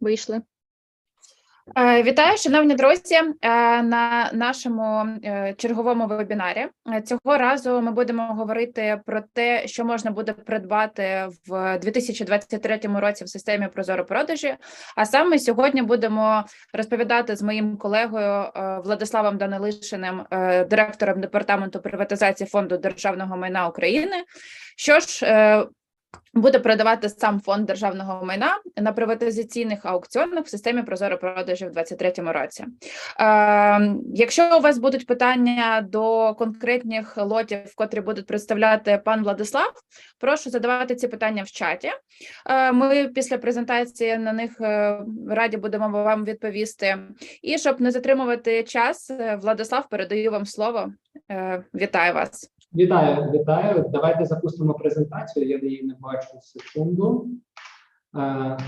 Вийшли. Е, Вітаю, шановні друзі, е, на нашому е, черговому вебінарі. Цього разу ми будемо говорити про те, що можна буде придбати в 2023 році в системі Прозоро продажі. А саме сьогодні будемо розповідати з моїм колегою Владиславом Данилишиним, директором департаменту приватизації фонду державного майна України. Що ж буде продавати сам фонд державного майна на приватизаційних аукціонах в системі Прозоро продажі в 2023 році. Е, якщо у вас будуть питання до конкретних лотів, котрі будуть представляти пан Владислав, прошу задавати ці питання в чаті. Е, ми після презентації на них е, раді будемо вам відповісти. І щоб не затримувати час, е, Владислав, передаю вам слово. Е, вітаю вас. Вітаю, вітаю. Давайте запустимо презентацію. Я її не бачу секунду. Е,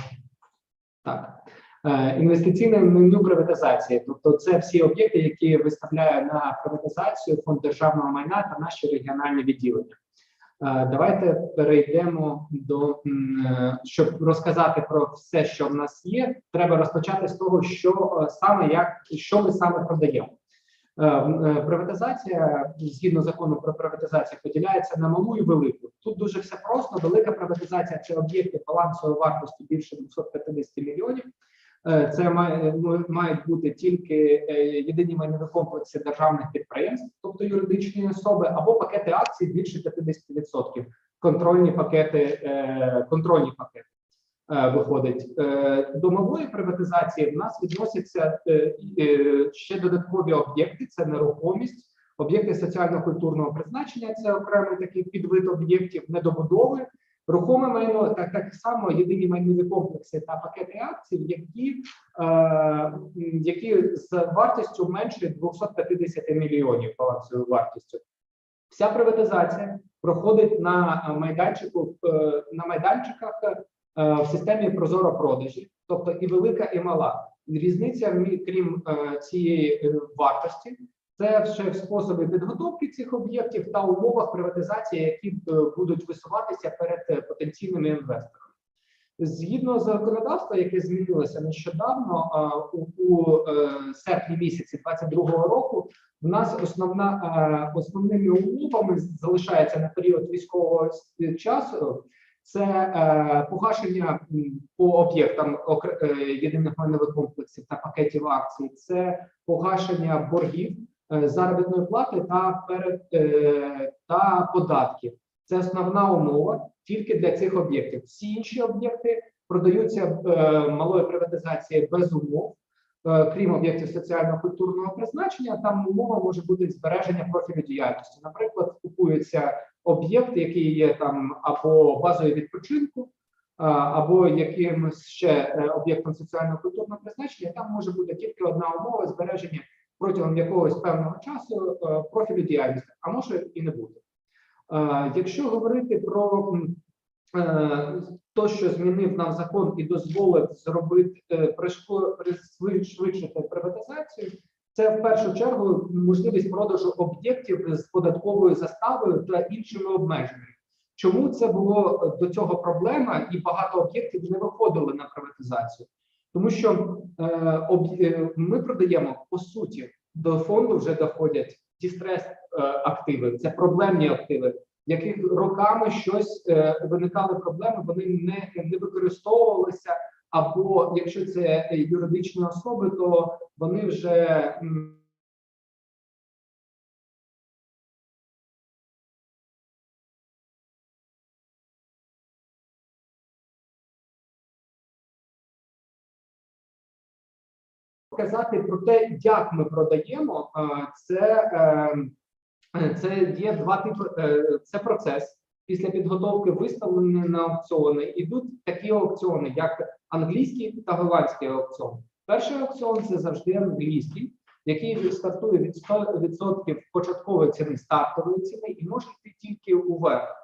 так. Е, інвестиційне меню приватизації. Тобто, це всі об'єкти, які виставляє на приватизацію фонд державного майна та наші регіональні відділення. Е, давайте перейдемо до е, щоб розказати про все, що в нас є. Треба розпочати з того, що саме як що ми саме продаємо. Е, е, Приватизація згідно закону про приватизацію поділяється на малу і велику. Тут дуже все просто. Велика приватизація це об'єкти балансової вартості більше 250 мільйонів. Е, Це має, мають бути тільки єдині майнові комплекси державних підприємств, тобто юридичні особи, або пакети акцій більше 50%. Контрольні пакети, контрольні пакети виходить. Е, До малої приватизації в нас відносяться е, е, ще додаткові об'єкти: це нерухомість, об'єкти соціально-культурного призначення, це окремий такий підвид об'єктів недобудови. Рухоме майно так так само єдині майнові комплекси та пакети акцій, які, е, які з вартістю менше 250 мільйонів балансовою вартістю. Вся приватизація проходить на майданчику е, на майданчиках е, в системі Прозоро продажі, тобто і велика, і мала. Різниця крім е, цієї е, вартості, це ще в способи підготовки цих об'єктів та умовах приватизації, які е, будуть висуватися перед е, потенційними інвесторами. Згідно законодавства, яке змінилося нещодавно, у, у е, серпні місяці 2022 року, в нас основна е, основними умовами залишається на період військового часу. Це е, погашення по об'єктам е, єдиних майнових комплексів та пакетів акцій, це погашення боргів, е, заробітної плати та перед та податків. Це основна умова тільки для цих об'єктів. Всі інші об'єкти продаються малої приватизації без умов, крім об'єктів соціально-культурного призначення. Там умова може бути збереження профілю діяльності. Наприклад, купується об'єкт, який є там або базою відпочинку, або якимось ще е, об'єктом соціально-культурного призначення. Там може бути тільки одна умова збереження протягом якогось певного часу е, профілю діяльності, а може і не бути. Якщо говорити про м, е, що змінив нам закон і дозволив зробити е, пришвидшити приватизацію, це в першу чергу можливість продажу об'єктів з податковою заставою та іншими обмеженнями. Чому це було до цього проблема, і багато об'єктів не виходили на приватизацію? Тому що е, об, е, ми продаємо по суті до фонду вже доходять дістрес е, активи, це проблемні активи, яких роками щось е, виникали проблеми, вони не, не використовувалися. Або якщо це юридичні особи, то вони вже казати про те, як ми продаємо, це, е, це є два типи. е, Це процес. Після підготовки виставлені на аукціони ідуть такі аукціони, як англійський та голландський аукціон. Перший аукціон це завжди англійський, який стартує від 100% початкової ціни стартової ціни і може йти тільки уверх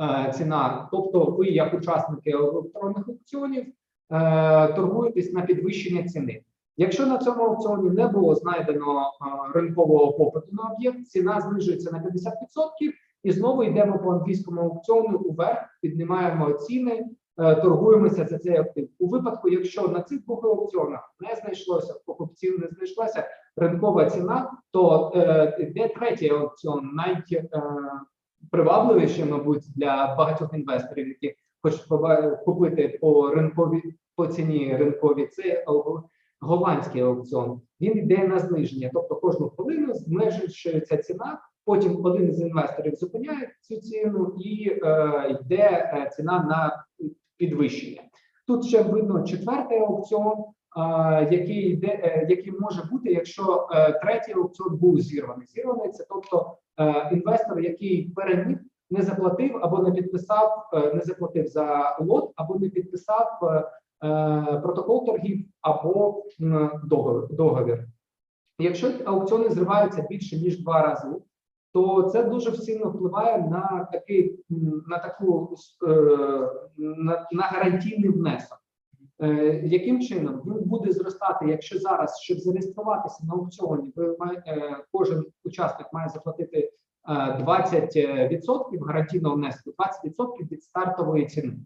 е, ціна. Тобто, ви, як учасники електронних аукціонів, е, торгуєтесь на підвищення ціни. Якщо на цьому аукціоні не було знайдено е, ринкового попиту на об'єкт, ціна знижується на 50% і знову йдемо по англійському аукціону уверх, піднімаємо ціни е, торгуємося за цей актив. У випадку, якщо на цих двох аукціонах не знайшлося покупців, не знайшлася ринкова ціна, то е, йде третій аукціон, найпривабливіший, мабуть, для багатьох інвесторів, які хочуть купити по ринковій по ціні ринковій. Це голландський аукціон. Він йде на зниження, тобто кожну хвилину знижується ціна. Потім один з інвесторів зупиняє цю ціну і е, йде е, ціна на підвищення. Тут ще видно четвертий аукціон, е, який йде, е, який може бути, якщо е, третій аукціон був зірваний. Зірваний це тобто е, інвестор, який переміг, не заплатив або не підписав, е, не заплатив за лот, або не підписав е, е, протокол торгів або договір. Якщо аукціони зриваються більше ніж два рази, то це дуже сильно впливає на такий на таку е, на, на гарантійний внесок. Е, яким чином він буде зростати, якщо зараз, щоб зареєструватися на аукціоні, е, кожен учасник має заплатити е, 20% гарантійного внеску, 20% від стартової ціни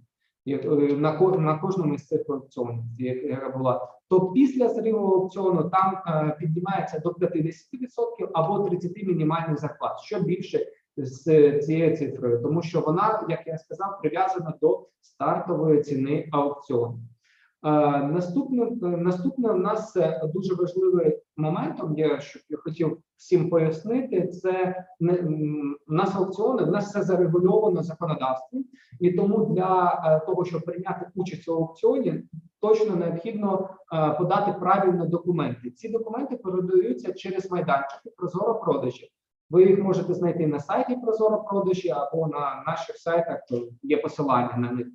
е, на, на кожному із цих аукціонів, яка була. То після зриву аукціону там е, піднімається до 50% або 30% мінімальний захват, що більше з цією цифрою, тому що вона, як я сказав, прив'язана до стартової ціни аукціону. Е, Наступне, наступне у нас дуже важливим моментом, є, що я хотів всім пояснити, це не у нас аукціони, у нас все зарегульовано законодавством, і тому для е, того, щоб прийняти участь у аукціоні, точно необхідно е, подати правильно документи. Ці документи передаються через майданчики Прозоро продажі. Ви їх можете знайти на сайті Прозоро продажі або на наших сайтах, то є посилання на них.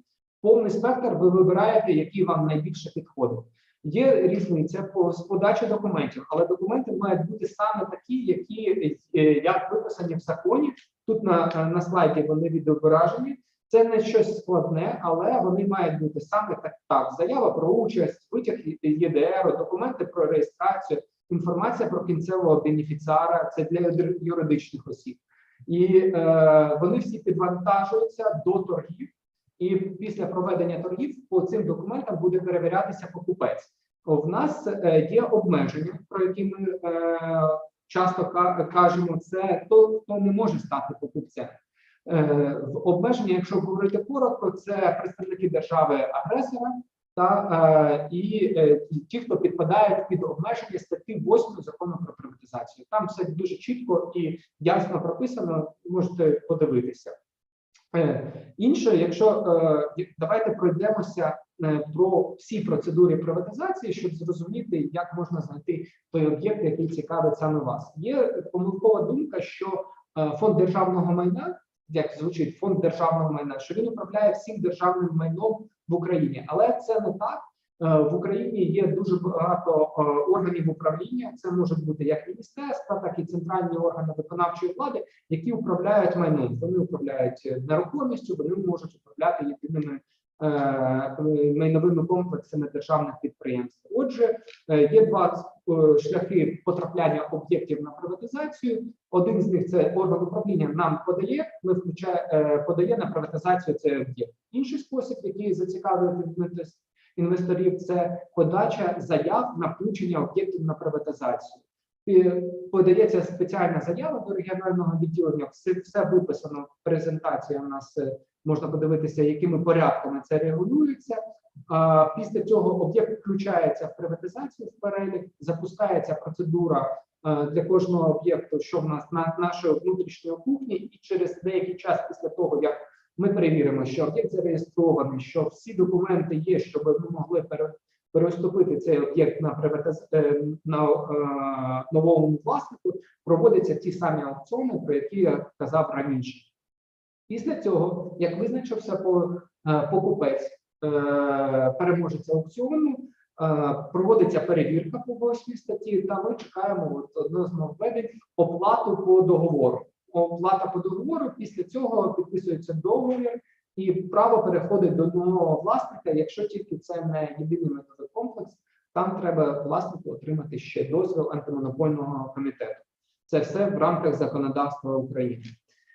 Повний спектр ви вибираєте, який вам найбільше підходить. Є різниця по подачі документів, але документи мають бути саме такі, які е, як виписані в законі. Тут на, е, на слайді вони відображені. Це не щось складне, але вони мають бути саме так. Так, заява про участь, витяг ЄДР, документи про реєстрацію, інформація про кінцевого бенефіціара. Це для юридичних осіб, і е, вони всі підвантажуються до торгів. І після проведення торгів по цим документам буде перевірятися покупець. В нас е, є обмеження, про які ми е, часто кажемо, це хто, хто не може стати покупцем. Е, в обмеження, якщо говорити коротко, це представники держави-агресора та і ті, хто підпадають під обмеження статті 8 закону про приватизацію. Там все дуже чітко і ясно прописано. Можете подивитися. Е, Інше, якщо е, давайте пройдемося е, про всі процедури приватизації, щоб зрозуміти, як можна знайти той об'єкт, який цікавить саме вас. Є помилкова думка, що фонд державного майна, як звучить фонд державного майна, що він управляє всім державним майном в Україні, але це не так. Е, В Україні є дуже багато е, органів управління. Це можуть бути як міністерства, так і центральні органи виконавчої влади, які управляють майном. Вони управляють нерухомістю, вони можуть управляти єдиними е, майновими комплексами державних підприємств. Отже, є два шляхи потрапляння об'єктів на приватизацію. Один з них це орган управління нам подає. Ми включає подає на приватизацію цей об'єкт. Інший спосіб, який інвестор- інвесторів, це подача заяв на включення об'єктів на приватизацію. І подається спеціальна заява до регіонального відділення. Все, все виписано в презентації. У нас е, можна подивитися, якими порядками це регулюється. А після цього об'єкт включається в приватизацію в перелік, запускається процедура е, для кожного об'єкту, що в нас на нашої внутрішньої кухні, і через деякий час після того, як ми перевіримо, що об'єкт зареєстрований, що всі документи є, щоб ми могли переступити цей об'єкт на приватиз... е, на е, новому власнику, проводяться ті самі аукціони, про які я казав раніше. Після цього, як визначився е, покупець, е, переможець аукціону, е, проводиться перевірка по восьмій статті, та ми чекаємо от одно з нововведень оплату по договору. Оплата по договору. Після цього підписується договір, і право переходить до нового власника, якщо тільки це не єдиний методовий комплекс. Там треба власнику отримати ще дозвіл антимонопольного комітету. Це все в рамках законодавства України.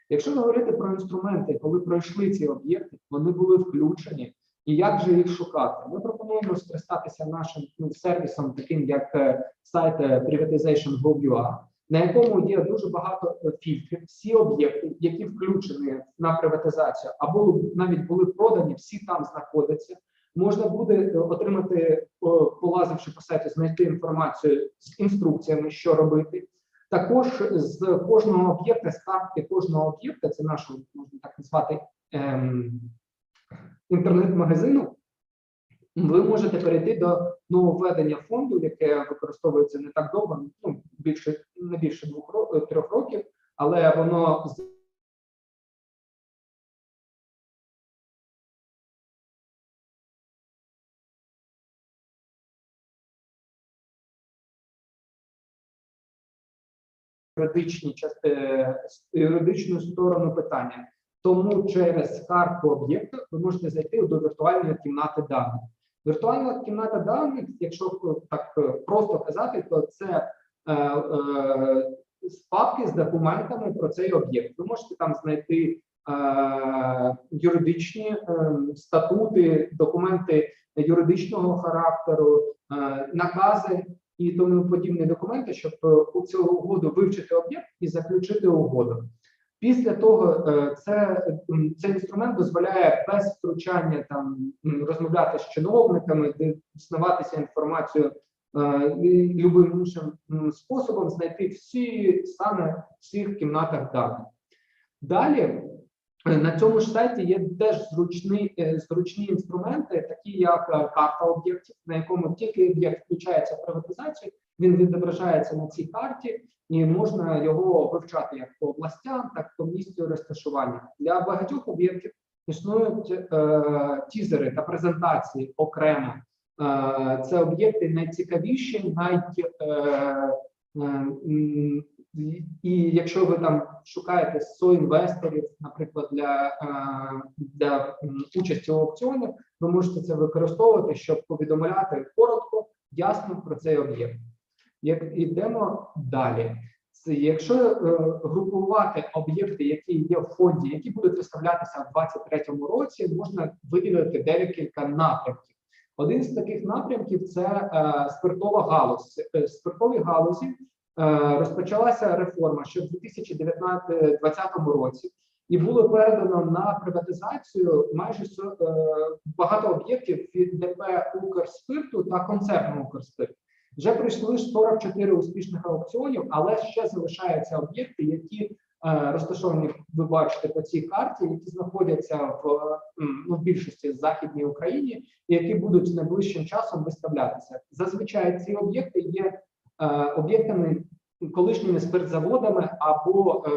Якщо говорити про інструменти, коли пройшли ці об'єкти, вони були включені І як же їх шукати? Ми пропонуємо скористатися нашим ну, сервісом, таким як е, сайт е, privatization.gov.ua, на якому є дуже багато е, фільтрів. Всі об'єкти, які включені на приватизацію, або навіть були продані, всі там знаходяться. Можна буде е, отримати, полазивши по сайті, знайти інформацію з інструкціями, що робити. Також з кожного об'єкта, карти кожного об'єкта, це наш, можна так назвати, ем, інтернет-магазину, ви можете перейти до нововведення фонду, яке використовується не так довго, ну більше не більше двох ро- трьох років, але воно юридичні юридичну сторону питання. Тому через карту об'єкту ви можете зайти до віртуальної кімнати даних. Віртуальна кімната даних, якщо так е, просто казати, то це е, е, папки з документами про цей об'єкт. Ви можете там знайти е, юридичні е, статути, документи юридичного характеру, е, накази і тому подібні документи, щоб е, у цю угоду вивчити об'єкт і заключити угоду. Після того е, це цей інструмент дозволяє без втручання там розмовляти з чиновниками, дізнаватися інформацію е, любим іншим способом, знайти всі саме в всіх кімнатах даних. Далі е, на цьому ж сайті є теж зручні, е, зручні інструменти, такі як е, карта об'єктів, на якому тільки об'єкт включається в приватизацію, він відображається на цій карті, і можна його вивчати як по областям, так і по місцю розташування. Для багатьох об'єктів існують е, тізери та презентації окремо. Е, це об'єкти найцікавіші, най, е, е, і- якщо ви там шукаєте соінвесторів, наприклад, для, для участі у аукціонах, ви можете це використовувати, щоб повідомляти коротко, ясно про цей об'єкт. Як ідемо далі, якщо групувати об'єкти, які є в фонді, які будуть виставлятися в 2023 році, можна виділити декілька напрямків. Один з таких напрямків це е, спиртова галузь. Е, В спиртовій галузі е, розпочалася реформа ще в 2019 році, і було передано на приватизацію майже багато об'єктів від ДП Укрспирту та концерну Укрспирт. Вже пройшли ж 44 успішних аукціонів, але ще залишаються об'єкти, які розташовані, ви бачите по цій карті, які знаходяться в, ну, в більшості західній Україні, і які будуть найближчим часом виставлятися. Зазвичай ці об'єкти є е, об'єктами колишніми спиртзаводами або е,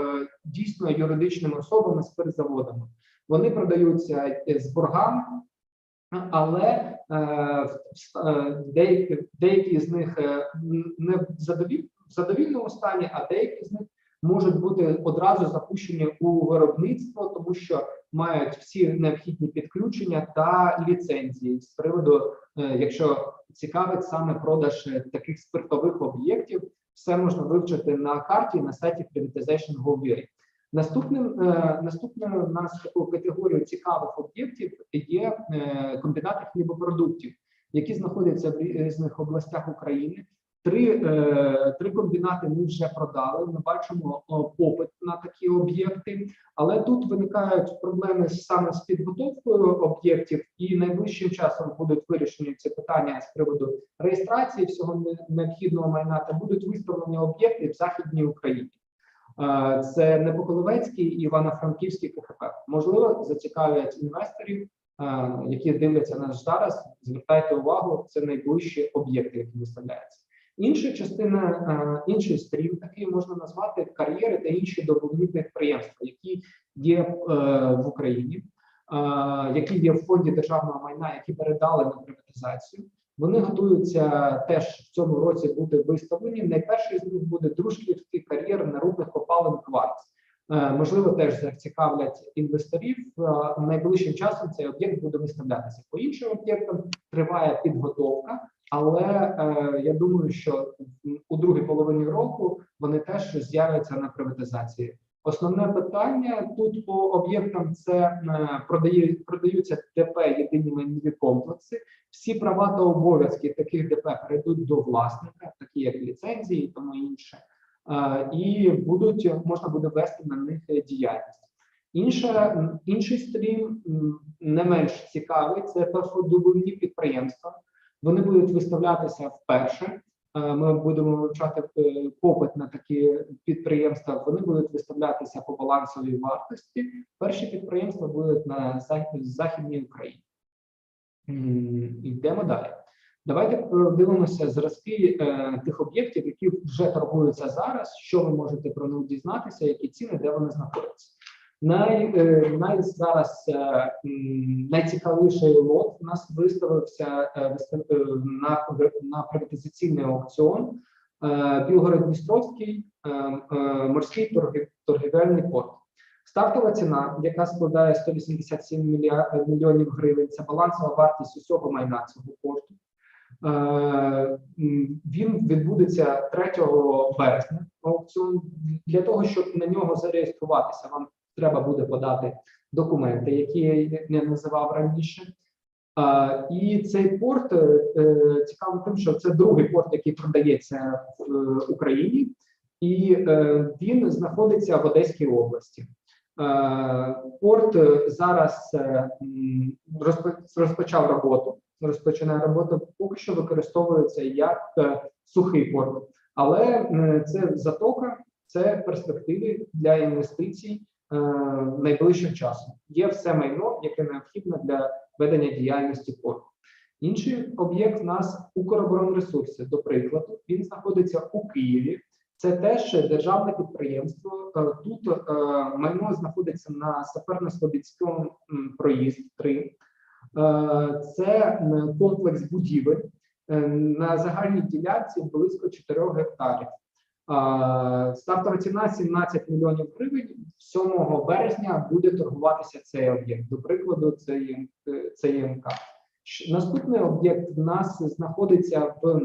дійсно юридичними особами спиртзаводами. Вони продаються е, з боргами, але е, е, деякі, деякі з них е, не в задовільному стані, а деякі з них можуть бути одразу запущені у виробництво, тому що мають всі необхідні підключення та ліцензії з приводу, е, якщо цікавить саме продаж е, таких спиртових об'єктів, все можна вивчити на карті на сайті privatization.gov.ua. Наступним е, наступною у нас такою категорією цікавих об'єктів є комбінати хлібопродуктів, які знаходяться в різних областях України. Три, е, три комбінати ми вже продали. Ми бачимо о, попит на такі об'єкти, але тут виникають проблеми саме з підготовкою об'єктів, і найближчим часом будуть вирішені ці питання з приводу реєстрації всього необхідного майна та будуть виставлені об'єкти в західній Україні. Е, Це Непоколовецький і Івано-Франківський КХП. Можливо, зацікавлять інвесторів, е, які дивляться нас зараз. Звертайте увагу, це найближчі об'єкти, які виставляються. Інша частина, е, інший стрім, такий можна назвати кар'єри та інші добувні підприємства, які є е, в Україні, е, які є в фонді державного майна, які передали на приватизацію. Вони готуються теж в цьому році бути виставлені. Найперший з них буде дружківський кар'єр нерудних копалин кварц. Можливо, теж зацікавлять інвесторів. Найближчим часом цей об'єкт буде виставлятися. По іншим об'єктам триває підготовка, але е, я думаю, що у другій половині року вони теж з'являться на приватизації. Основне питання тут по об'єктам це е, продає, продаються ДП єдині майнові комплекси. Всі права та обов'язки таких ДП перейдуть до власника, такі як ліцензії тому інше, Е, і будуть можна буде вести на них діяльність. Інша, інший стрім не менш цікавий це торфодобувні підприємства. Вони будуть виставлятися вперше. Е, Ми будемо вивчати е, попит на такі підприємства. Вони будуть виставлятися по балансовій вартості. Перші підприємства будуть на Західній Україні. Йдемо далі. Давайте подивимося зразки е, тих об'єктів, які вже торгуються зараз. Що ви можете про них дізнатися, які ціни, де вони знаходяться. Най, е, най зараз е, найцікавіший лот у нас виставився е, на, на приватизаційний аукціон Білгород-Дністровський морський торгів- торгівельний порт. Стартова ціна, яка складає 187 мілья- мільйонів гривень, це балансова вартість усього майна цього порту. Він відбудеться 3 березня. Аукціон для того, щоб на нього зареєструватися, вам треба буде подати документи, які я не називав раніше. І цей порт е, е, цікавий тим, що це другий порт, який продається в е, Україні, і він знаходиться в Одеській області. Порт зараз розпочав роботу. Розпочинає роботу, поки що використовується як сухий порт, але це затока, це перспективи для інвестицій найближчим часом. Є все майно, яке необхідне для ведення діяльності порту. Інший об'єкт у нас Укроборонресурси, до прикладу, він знаходиться у Києві. Це теж державне підприємство. Е, Тут е, майно знаходиться на Саперно-Слобідському проїзд 3. Е, Це комплекс будівель е, на загальній ділянці близько 4 гектарів. А, Стартова ціна 17 мільйонів гривень. 7 березня буде торгуватися цей об'єкт. До прикладу, це є, е, це є МК. Наступний об'єкт в нас знаходиться в, е,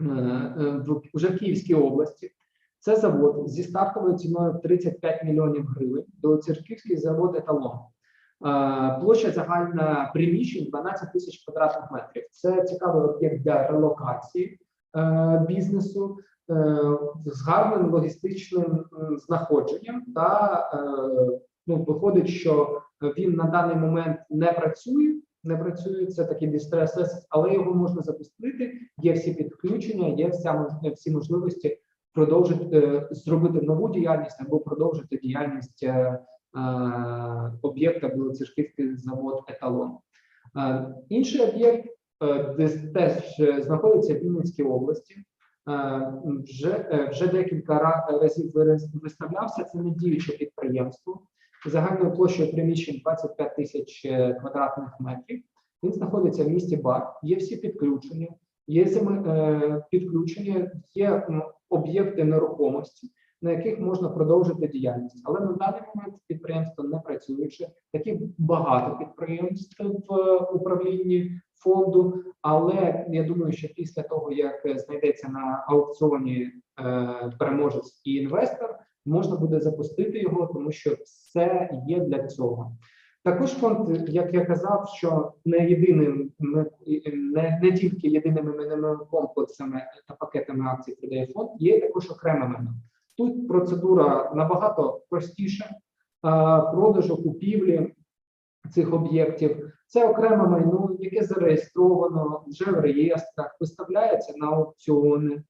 е, в уже в Київській області. Це завод зі стартовою ціною 35 мільйонів гривень. Білоцерківський завод еталон. Е, Площа загальна приміщень 12 тисяч квадратних метрів. Це цікавий об'єкт для релокації е, бізнесу е, з гарним логістичним знаходженням. Та е, ну, виходить, що він на даний момент не працює. Не працює це такий дистрес, але його можна запустити. Є всі підключення, є вся всі можливості продовжити е, зробити нову діяльність або продовжити діяльність е, е, об'єкта Білоцерківський завод еталон. Е, Інший об'єкт, е, теж е, знаходиться в Вінницькій області. Е, Вже е, вже декілька ра- разів виставлявся. Це не діюче підприємство загальною площею приміщень 25 тисяч е, квадратних метрів. Він знаходиться в місті Бар. Є всі підключення, є е, підключення, є об'єкти нерухомості, на яких можна продовжити діяльність. Але на даний момент підприємство не працюючи. Таких багато підприємств в е, управлінні фонду. Але я думаю, що після того, як е, знайдеться на аукціоні е, переможець і інвестор, можна буде запустити його, тому що все є для цього. Також фонд, як я казав, що не єдиним не, не, тільки єдиними майновими комплексами та пакетами акцій продає фонд, є також окреме майно. Тут процедура набагато простіша продажу купівлі цих об'єктів. Це окреме майно, яке зареєстровано вже в реєстрах, виставляється на аукціони.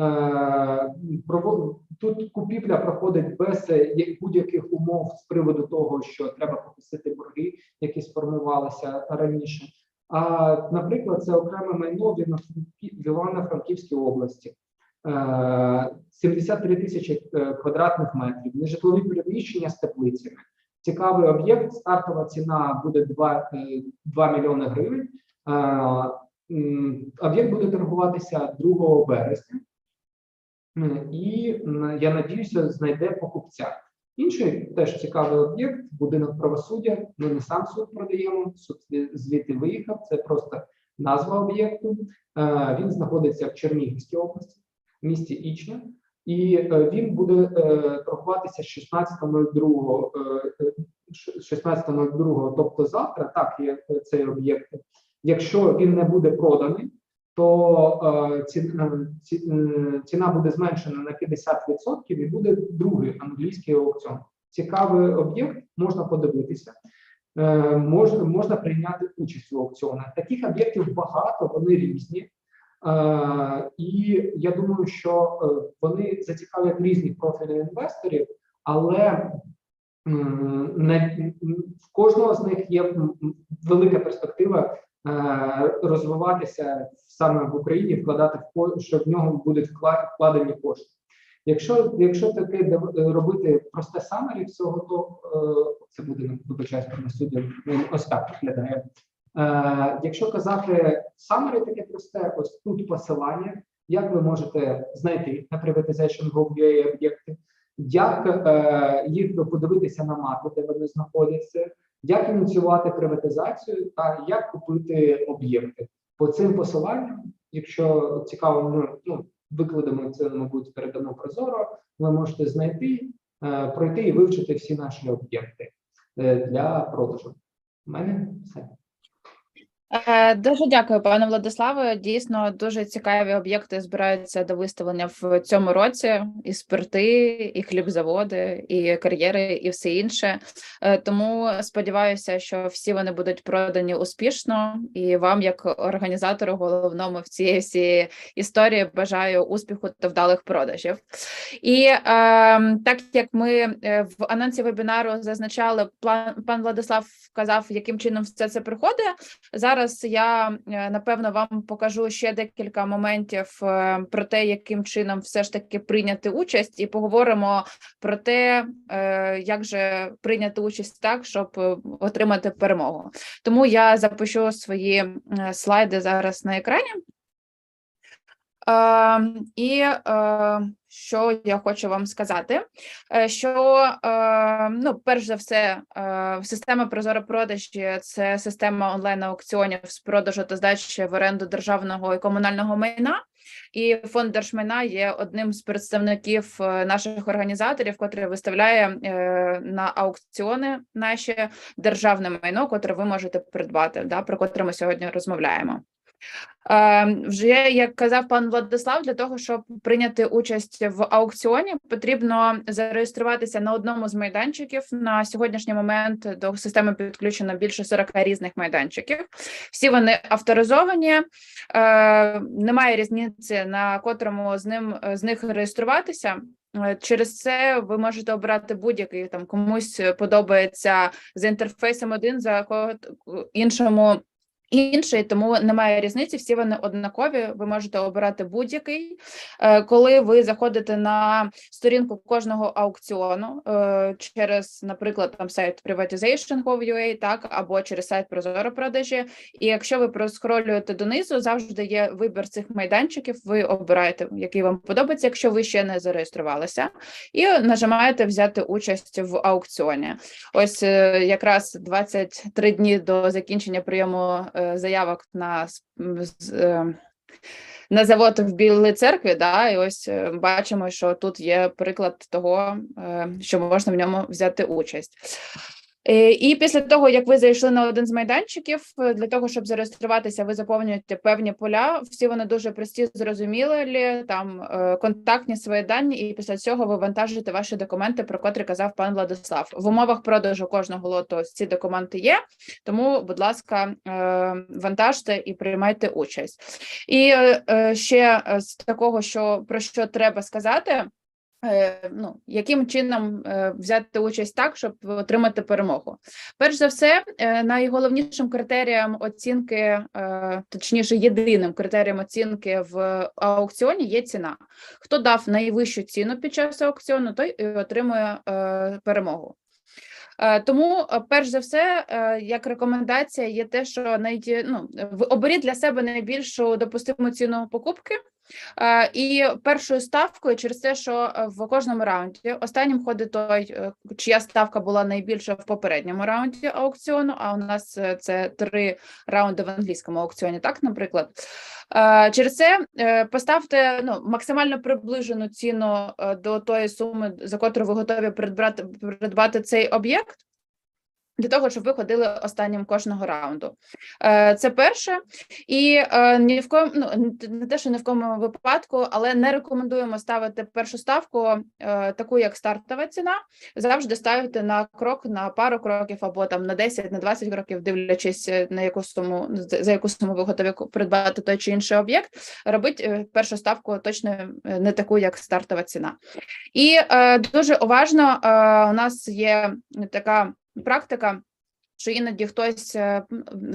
Е, Тут купівля проходить без е, будь-яких умов з приводу того, що треба погасити борги, які сформувалися раніше. А, наприклад, це окреме майно в Івано-Франкі- в Івано-Франківській області. Е, 73 тисячі е, квадратних метрів, нежитлові приміщення з теплицями. Цікавий об'єкт. Стартова ціна буде 2, е, 2 мільйони гривень. Е, Об'єкт буде торгуватися 2 березня. І я надіюся, знайде покупця. Інший теж цікавий об'єкт будинок правосуддя. Ми не сам суд продаємо. Суд звідти виїхав. Це просто назва об'єкту. Е, Він знаходиться в Чернігівській області, в місті Ічня. І е, він буде торгуватися з 16.02, е, е, 16.02, тобто завтра, так, є е, цей об'єкт. Якщо він не буде проданий, то е, ціна, ці- ціна буде зменшена на 50% і буде другий англійський аукціон. Цікавий об'єкт, можна подивитися. Можна, можна прийняти участь у аукціонах. Таких об'єктів багато, вони різні. Е, і я думаю, що е, вони зацікавлять різних профілів інвесторів, але в кожного з них є велика перспектива е, розвиватися саме в Україні, вкладати в що в нього будуть вкладені кошти. Якщо, якщо таке робити просте самері всього, то це буде ну, вибачаюсь, на суді він ось так виглядає. Е, якщо казати summary таке просте, ось тут посилання, як ви можете знайти на Privatization Group.ua об'єкти, як е, їх подивитися на мапі, де вони знаходяться, як ініціювати приватизацію та як купити об'єкти. По цим посиланням, якщо цікаво, ми ну, викладемо це, мабуть, передамо прозоро, ви можете знайти, е, пройти і вивчити всі наші об'єкти е, для продажу. У мене все. Е, Дуже дякую, пане Владиславе. Дійсно, дуже цікаві об'єкти збираються до виставлення в цьому році: і спирти, і хлібзаводи, і кар'єри, і все інше. Е, Тому сподіваюся, що всі вони будуть продані успішно. І вам, як організатору, головному в цієї всієї історії, бажаю успіху та вдалих продажів. І е, так як ми е, в анонсі вебінару зазначали, план пан Владислав вказав, яким чином все це приходить. Зараз я е, напевно вам покажу ще декілька моментів е, про те, яким чином все ж таки прийняти участь, і поговоримо про те, е, як же прийняти участь так, щоб отримати перемогу. Тому я запишу свої слайди зараз на екрані. Е, і е, що я хочу вам сказати, е, що е, ну, перш за все, е, система Прозоро продажі це система онлайн аукціонів з продажу та здачі в оренду державного і комунального майна. І фонд держмайна є одним з представників е, наших організаторів, котрий виставляє на аукціони наші державне майно, котре ви можете придбати, да, про котре ми сьогодні розмовляємо. Е, Вже як казав пан Владислав, для того, щоб прийняти участь в аукціоні, потрібно зареєструватися на одному з майданчиків. На сьогоднішній момент до системи підключено більше 40 різних майданчиків. Всі вони авторизовані. Е, Немає різниці на котрому з ним з них реєструватися. Е, Через це ви можете обрати будь-який там комусь подобається за інтерфейсом один, за кого іншому інший, тому немає різниці. Всі вони однакові. Ви можете обирати будь-який. Е, Коли ви заходите на сторінку кожного аукціону е, через, наприклад, там сайт Privatization.gov.ua, так або через сайт Прозоро продажі. І якщо ви проскролюєте донизу, завжди є вибір цих майданчиків. Ви обираєте, який вам подобається, якщо ви ще не зареєструвалися, і нажимаєте взяти участь в аукціоні. Ось е, якраз 23 дні до закінчення прийому заявок на е, на завод в Білій церкві, да, і ось е, бачимо, що тут є приклад того, е, що можна в ньому взяти участь. Е, І після того, як ви зайшли на один з майданчиків, е, для того, щоб зареєструватися, ви заповнюєте певні поля. Всі вони дуже прості, зрозумілі, там е, контактні свої дані, і після цього ви вантажите ваші документи, про котрі казав пан Владислав. В умовах продажу кожного лоту ці документи є. Тому, будь ласка, вантажте і приймайте участь. І ще з такого, що про що треба сказати. Е, Ну, яким чином е, взяти участь так, щоб отримати перемогу? Перш за все, е, найголовнішим критерієм оцінки, точніше, єдиним критерієм оцінки в аукціоні є ціна. Хто дав найвищу ціну під час аукціону, той і отримує перемогу. Тому, перш за все, як рекомендація, є те, що найді, ну, оберіть для себе найбільшу допустиму ціну покупки. Е, І першою ставкою через те, що е, в кожному раунді останнім ходить той, е, чия ставка була найбільша в попередньому раунді аукціону. А у нас це три раунди в англійському аукціоні, так, наприклад. Через це поставте ну, максимально приближену ціну до тої суми, за котру ви готові придбати, придбати цей об'єкт. Для того, щоб ви ходили останнім кожного раунду. Е, Це перше. І е, ні в кому, ну не те, що ні в кому випадку, але не рекомендуємо ставити першу ставку, е, таку як стартова ціна. Завжди ставити на крок на пару кроків або там на 10, на 20 кроків, дивлячись на яку суму за яку суму ви готові придбати той чи інший об'єкт. Робить першу ставку точно не таку, як стартова ціна. І дуже уважно у нас є така практика. Що іноді хтось е,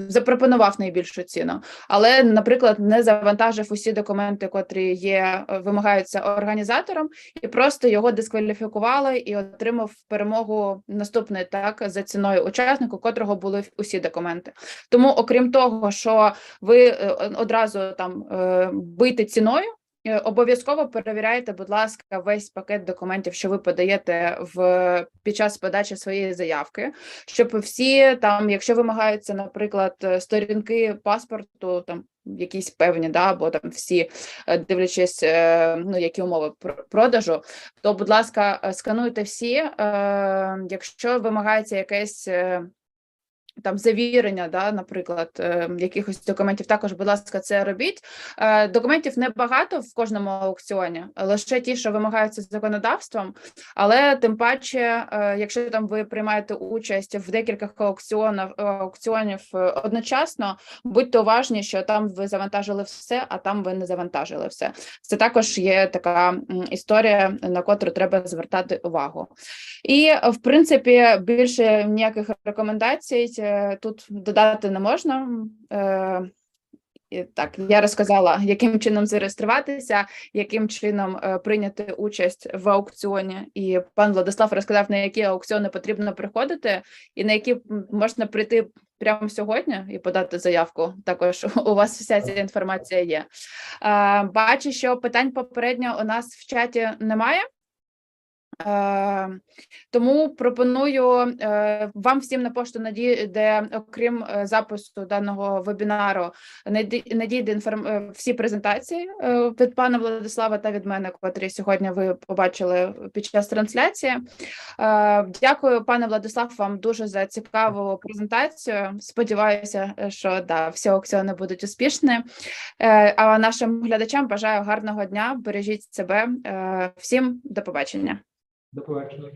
запропонував найбільшу ціну, але, наприклад, не завантажив усі документи, котрі є, е, вимагаються організатором, і просто його дискваліфікували і отримав перемогу наступний так за ціною учаснику, котрого були усі документи. Тому, окрім того, що ви е, одразу там бийте ціною. Е, Обов'язково перевіряйте, будь ласка, весь пакет документів, що ви подаєте в під час подачі своєї заявки, щоб всі там, якщо вимагаються, наприклад, е, сторінки паспорту, там якісь певні, да, або там всі, е, дивлячись, ну які умови пр- продажу, то, будь ласка, скануйте всі. Якщо вимагається якесь. Там завірення, да, наприклад, е, якихось документів, також, будь ласка, це робіть. Е, Документів небагато в кожному аукціоні, лише ті, що вимагаються законодавством. Але тим паче, е, якщо там ви приймаєте участь в декількох аукціонах аукціонів е, одночасно, будьте уважні, що там ви завантажили все, а там ви не завантажили все. Це також є така історія, на котру треба звертати увагу. І в принципі більше ніяких рекомендацій тут додати не можна. Е, Так, я розказала, яким чином зареєструватися, яким чином е, прийняти участь в аукціоні. І пан Владислав розказав, на які аукціони потрібно приходити, і на які можна прийти прямо сьогодні і подати заявку. Також у вас вся ця інформація є. Е, Бачу, що питань попередньо у нас в чаті немає. Е, Тому пропоную е, вам всім на пошту надійде, окрім е, запису даного вебінару, наді- надійде інформ... всі презентації від пана Владислава та від мене, котрі сьогодні ви побачили під час трансляції. Дякую, пане Владислав, вам дуже за цікаву презентацію. Сподіваюся, що да, всі аукціони будуть успішні. А нашим глядачам бажаю гарного дня. Бережіть себе. Всім до побачення. До побачення.